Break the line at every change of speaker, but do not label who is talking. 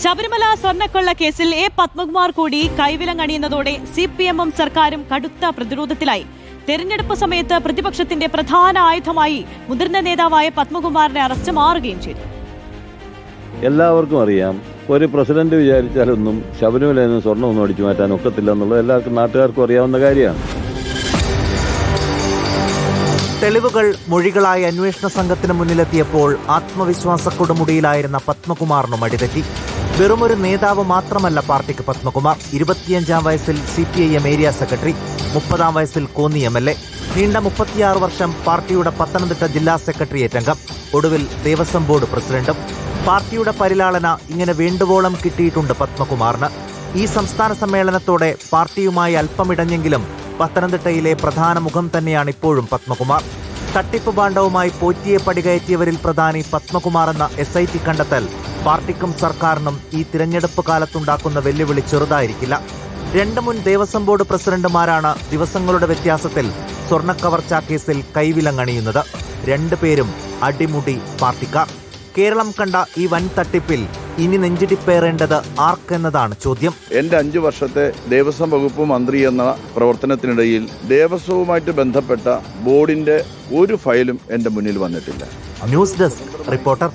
ശബരിമല സ്വർണക്കൊള്ള കേസിൽ എ പത്മകുമാർ കൂടി കൈവിലങ്ങണിയുന്നതോടെ C P എമ്മും സർക്കാരും കടുത്ത പ്രതിരോധത്തിലായി. തെരഞ്ഞെടുപ്പ് സമയത്ത് പ്രതിപക്ഷത്തിന്റെ പ്രധാന ആയുധമായി മുതിർന്ന നേതാവായ പത്മകുമാറിനെ അറസ്റ്റ് മാറുകയും ചെയ്തു.
എല്ലാവർക്കും അറിയാം. ഒരു പ്രസിഡന്റ് വിചാരിച്ചാലൊന്നും ശബരിമല നിന്ന് സ്വർണമൊന്നും അടിച്ചു മാറ്റാൻ ഒക്കത്തില്ല എന്നുള്ളത് എല്ലാവർക്കും നാട്ടുകാർക്കും അറിയാവുന്ന കാര്യമാണ്.
തെളിവുകൾ മൊഴികളായി അന്വേഷണ സംഘത്തിന് മുന്നിലെത്തിയപ്പോൾ ആത്മവിശ്വാസ കൊടുമുടിയിലായിരുന്ന പത്മകുമാറിനും അടിതെറ്റി. വെറുമൊരു നേതാവ് മാത്രമല്ല പാർട്ടിക്ക് പത്മകുമാർ. ഇരുപത്തിയഞ്ചാം വയസ്സിൽ C P I M area secretary മുപ്പതാം വയസ്സിൽ കോന്നി എം എൽ എ. നീണ്ട മുപ്പത്തിയാറ് വർഷം പാർട്ടിയുടെ പത്തനംതിട്ട ജില്ലാ സെക്രട്ടേറിയറ്റ് അംഗം ഒടുവിൽ ദേവസ്വം ബോർഡ് പ്രസിഡന്റും. പാർട്ടിയുടെ പരിലാളന ഇങ്ങനെ വേണ്ടുവോളം കിട്ടിയിട്ടുണ്ട് പത്മകുമാറിന്. ഈ സംസ്ഥാന സമ്മേളനത്തോടെ പാർട്ടിയുമായി അല്പമിടഞ്ഞെങ്കിലും പത്തനംതിട്ടയിലെ പ്രധാന മുഖം തന്നെയാണ് ഇപ്പോഴും പത്മകുമാർ. തട്ടിപ്പ് പാണ്ഡവുമായി പോറ്റിയെ പടികയറ്റിയവരിൽ പ്രധാനി പത്മകുമാർ എന്ന എസ് ഐ ടി കണ്ടെത്തൽ പാർട്ടിക്കും സർക്കാരിനും ഈ തിരഞ്ഞെടുപ്പ് കാലത്തുണ്ടാക്കുന്ന വെല്ലുവിളി ചെറുതായിരിക്കില്ല. രണ്ട് മുൻ ദേവസ്വം ബോർഡ് പ്രസിഡന്റുമാരാണ് ദിവസങ്ങളുടെ വ്യത്യാസത്തിൽ സ്വർണക്കവർച്ച കേസിൽ കൈവിലങ്ങണിയുന്നത്. രണ്ടുപേരും അടിമുടി പാർട്ടിക്കാർ. കേരളം കണ്ട ഈ വൻ തട്ടിപ്പിൽ ഇനി നെഞ്ചിടിപ്പേറേണ്ടത് ആർക്കെന്നതാണ് ചോദ്യം.
എന്റെ അഞ്ചു വർഷത്തെ ദേവസ്വം വകുപ്പ് മന്ത്രി എന്ന പ്രവർത്തനത്തിനിടയിൽ ദേവസ്വവുമായിട്ട് ബന്ധപ്പെട്ട ബോർഡിന്റെ ഒരു ഫയലും എന്റെ മുന്നിൽ വന്നിട്ടില്ല.
News desk reporter.